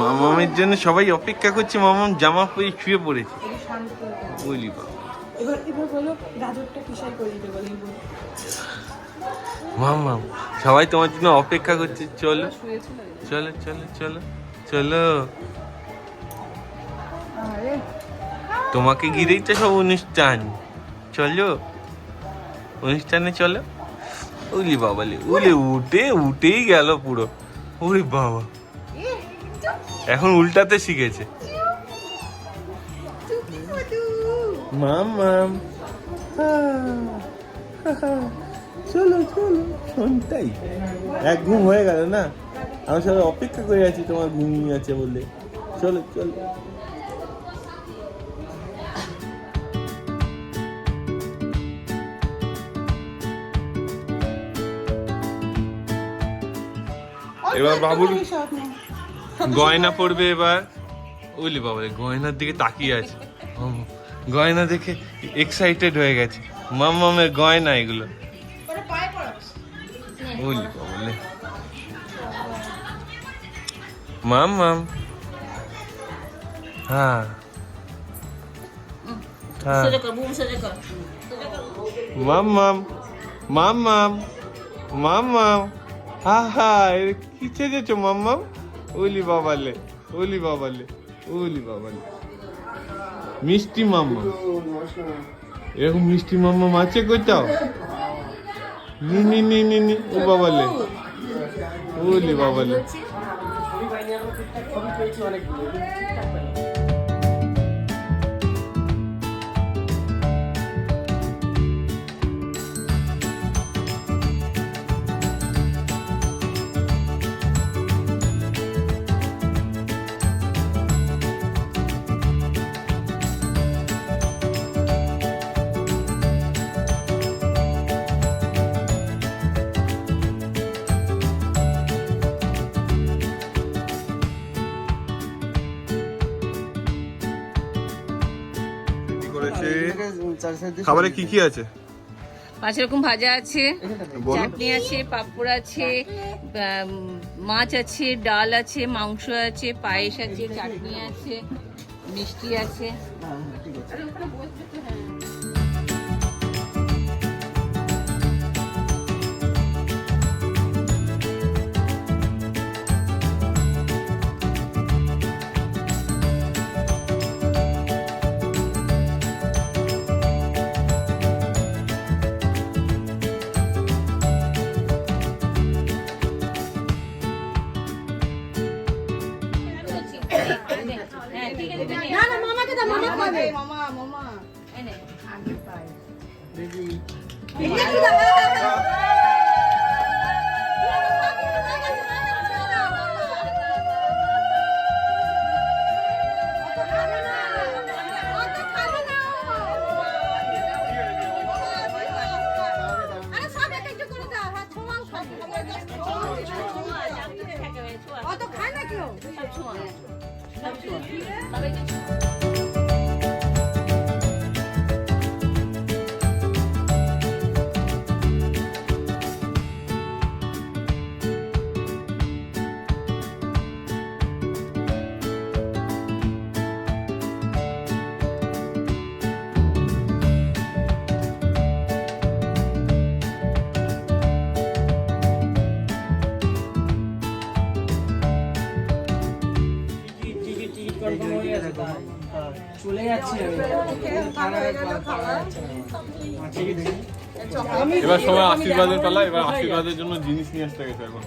মামামের জন্য সবাই অপেক্ষা করছে মামাম জামা পরে শুয়ে পড়েছে। বলি বাবা। এবার এবার বলো গাজরটা কিসাই করে দিতে বলো। মামাম সবাই তোমার জন্য অপেক্ষা করছে চলো। চলো চলো চলো চলো তোমাকে ঘিরেই তো সব অনুষ্ঠান। চলো অনুষ্ঠানে চলো। উলি বাবালে উলে উঠে উঠেই গেল পুরো। ওরে বাবা। এখন উল্টাতে শিখেছে। মাম মাম। চলো চলো শোনটাই এক ঘুম হয়ে গেল না? আমি সবাই অপেক্ষা করে আছি তোমার ঘুমিয়ে আছে বলে। চলো চলো। এবার বাবুর গয়না পড়বে এবার। ওলি বাবা গয়নার দিকে তাকিয়ে আছে। গয়না দেখে এক্সাইটেড হয়ে গেছে। মাম মামের গয়না এগুলো। ওলি বাবা। মাম মাম হ্যাঁ। হ্যাঁ। মাম মাম মাম মাম মাম মাম হা হা কি চেয়েছো মাম মাম ওলি বাবালে ওলি বাবালে ওলি বাবালে। মিষ্টি মাম্মা। এরকম মিষ্টি মাম্মা মাছে কোথাও নি নি নি নি নি, ও বাবালে। ওলি বাবালে। খাবারে কি কি আছে? পাঁচ রকম ভাজা আছে চাটনি আছে পাপড় আছে মাছ আছে ডাল আছে মাংস আছে পায়েস আছে চাটনি আছে মিষ্টি আছে। চলে যাচ্ছি। এবার সবাই আশীর্বাদের পালা এবার আশীর্বাদের জন্য জিনিস নিয়ে আসতে গেছে এখন।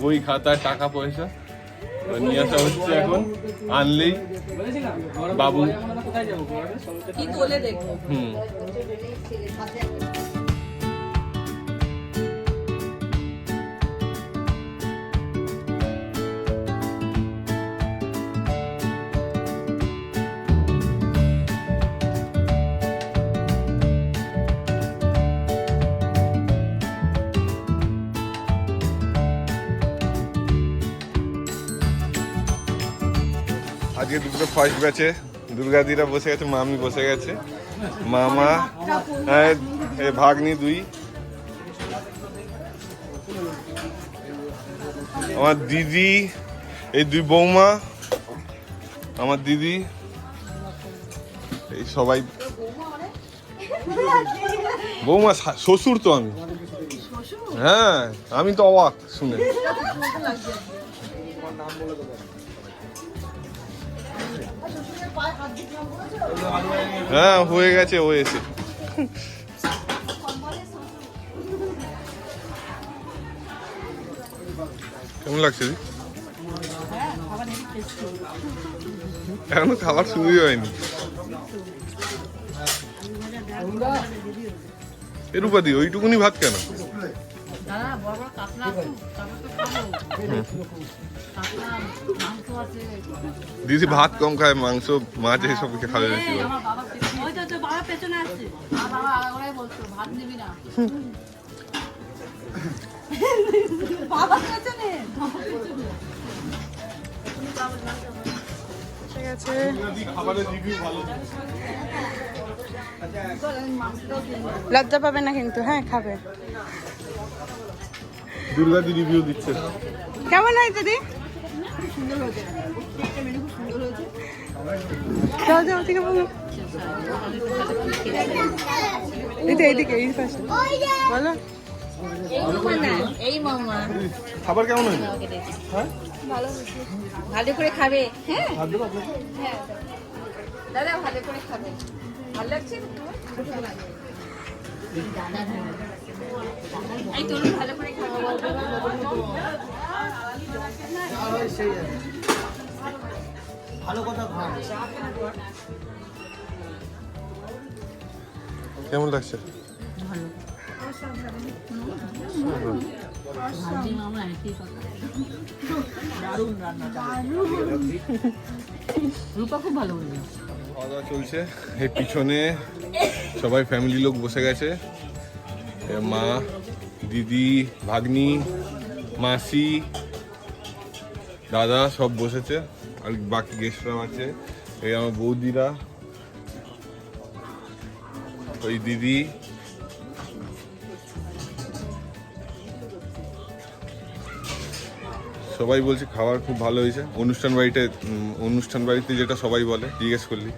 বই খাতা টাকা পয়সা। নিয়ে আসা হচ্ছে এখন আনলেই বাবু। হুম। আজকে দুপুরে ফার্স্ট ব্যাচে, দুর্গাদিরা বসে গেছে, মামি বসে গেছে, মামা হ্যাঁ ভাগ্নি দুই। আমার দিদি, এই দুই বৌমা, আমার দিদি, এই সবাই। বৌমা শ্বশুর তো আমি। হ্যাঁ আমি তো অবাক শুনে। হ্যাঁ হয়ে গেছে ও এসে কেমন লাগছে দি এখনও খাবার শুরুই হয়নি। এরূপাদি ওইটুকুনি ভাত কেন? দাদা দিদি ভাত কম খায় মাংস মাছ এইসব খাবে বেশি ঠিক আছে লজ্জা পাবে না কিন্তু হ্যাঁ খাবে। দুর্গাদি রিভিউ দিচ্ছে। কেমন হয়েছে। দি যাও যাও থেকে বলো। এইদিকে এই পাশে। বলো। খাবার কেমন হয়েছে? ভালো করে খাবে। হ্যাঁ? হ্যাঁ। দাদা ভালো করে খাবে। ভালো লাগছে দাদা ভালো করে খাবে। ভালো কথা কেমন লাগছে? রূপা খুব ভালো খাওয়া চলছে। এই পিছনে সবাই ফ্যামিলি লোক বসে গেছে। মা দিদি ভাগ্নি মাসি, দাদা সব বসেছে, আর বাকি গেস্টরাও আছে, এই আমার বৌদিরা ওই দিদি। সবাই বলছে খাবার খুব ভালো হয়েছে। অনুষ্ঠান বাড়িতে অনুষ্ঠান বাড়িতে যেটা সবাই বলে, জিজ্ঞেস করলি,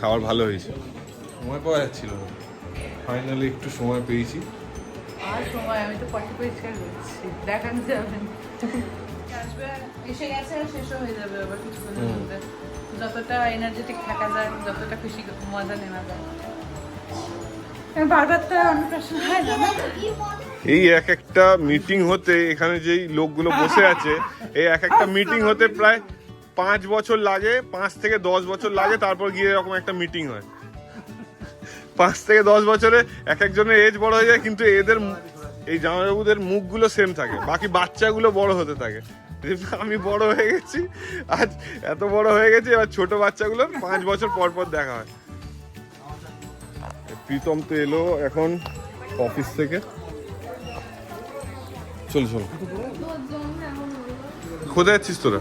খাবার ভালো হয়েছে। সময় পাওয়া যাচ্ছিল ফাইনালি একটু সময় পেয়েছি। আর সময় আমি তো পটি পরিষ্কার করছি। দেখানো যাবে এসে গেছে শেষও হয়ে যাবে আবার কিছুক্ষণের মধ্যে। যতটা এনার্জেটিক থাকা যায় যতটা খুশি মজা নেওয়া যায়। বারবার তো অন্নপ্রাশন হয় না না? এই এক একটা মিটিং হতে এখানে যেই লোকগুলো বসে আছে এই এক একটা মিটিং হতে প্রায় পাঁচ বছর লাগে পাঁচ থেকে দশ বছর লাগে তারপর গিয়ে এরকম একটা মিটিং হয়। পাঁচ থেকে দশ বছরে এক একজনের এজ বড় হয়ে যায়, কিন্তু এদের এই জামাইবাবুদের মুখগুলো সেম থাকে। বাকি বাচ্চাগুলো বড় হতে থাকে। আমি বড় হয়ে গেছি, আজ এত বড় হয়ে গেছি, এবার ছোট বাচ্চাগুলো পাঁচ বছর পর পর দেখা হয়। প্রীতম তো এলো এখন অফিস থেকে। চল চল। কোথায় যাচ্ছিস তোরা?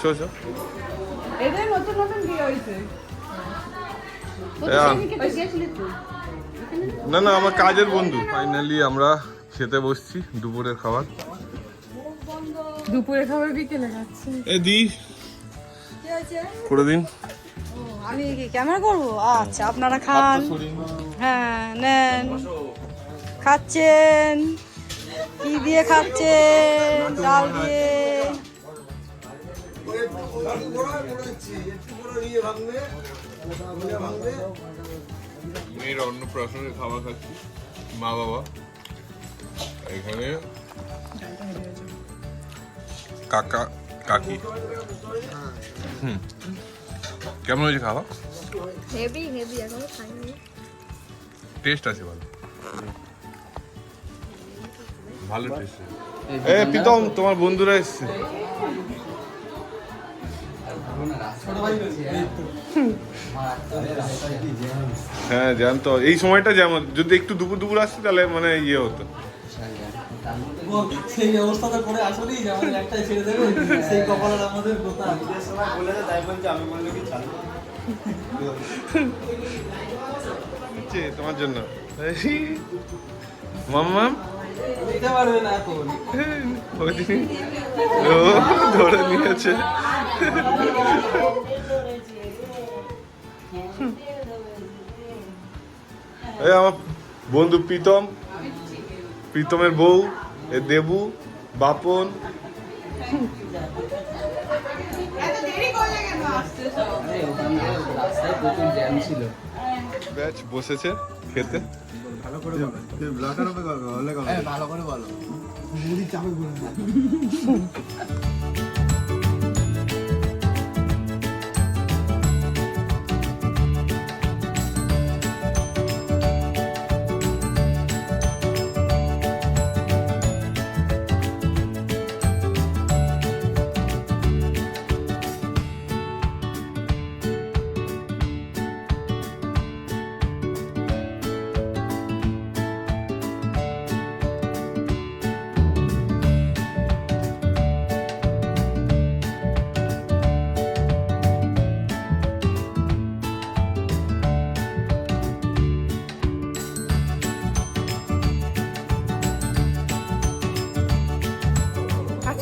চল চল। এদের নতুন নতুন বিয়ে হয়েছে। হ্যাঁ। না না আমার কাজের বন্ধু। ফাইনালি আমরা খেতে বসছি দুপুরের খাবার। দুপুরে খাবার বিকেলে খাচ্ছি। এ দি। করে দিন। আমি কি ক্যামেরা করব? আচ্ছা আপনারা খান। হ্যাঁ নেন। খাচ্ছেন। কি দিয়ে খাচ্ছেন? ডাল দিয়ে। মেয়ের অন্নপ্রাশনের খাবার খাচ্ছি। মা বাবা। এখানে কাকা কাকি। হুম। কেমন হয়েছে খাওয়া? হেভি হেভি এখনও খাইনি। টেস্ট আছে ভালো। ভালো টেস্ট এ প্রীতম তোমার বন্ধুরা এসছে। হ্যাঁ জানতো। এই সময়টা যেমন যদি একটু দুপুর দুপুর আসছে তাহলে মানে ইয়ে হতো। সেই অবস্থাটা করে আসলেই আমাদের একটাই ছেড়ে দেবে সেই কপালের আমাদের কথা। ছে, তোমার জন্য। মাম্মাম দিতে পারবে না এখন। ওই দিন ও ধরে নিয়েছে। এই আমার বন্ধু প্রীতম প্রীতমের বউ এ দেবু বাপন। ব্যাচ বসেছে খেতে। হ্যাঁ ভালো করে বলো।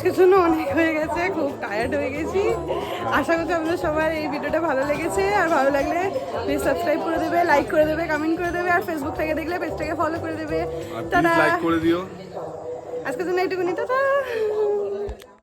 আজকের জন্য অনেক হয়ে গেছে খুব টায়ার্ড হয়ে গেছি। আশা করছি আপনাদের সবার এই ভিডিওটা ভালো লেগেছে। আর ভালো লাগলে প্লিজ সাবস্ক্রাইব করে দেবে লাইক করে দেবে কমেন্ট করে দেবে আর ফেসবুক থেকে দেখলে পেজটাকে ফলো করে দেবে। তারা আজকের জন্য এইটুকুনি টাটা।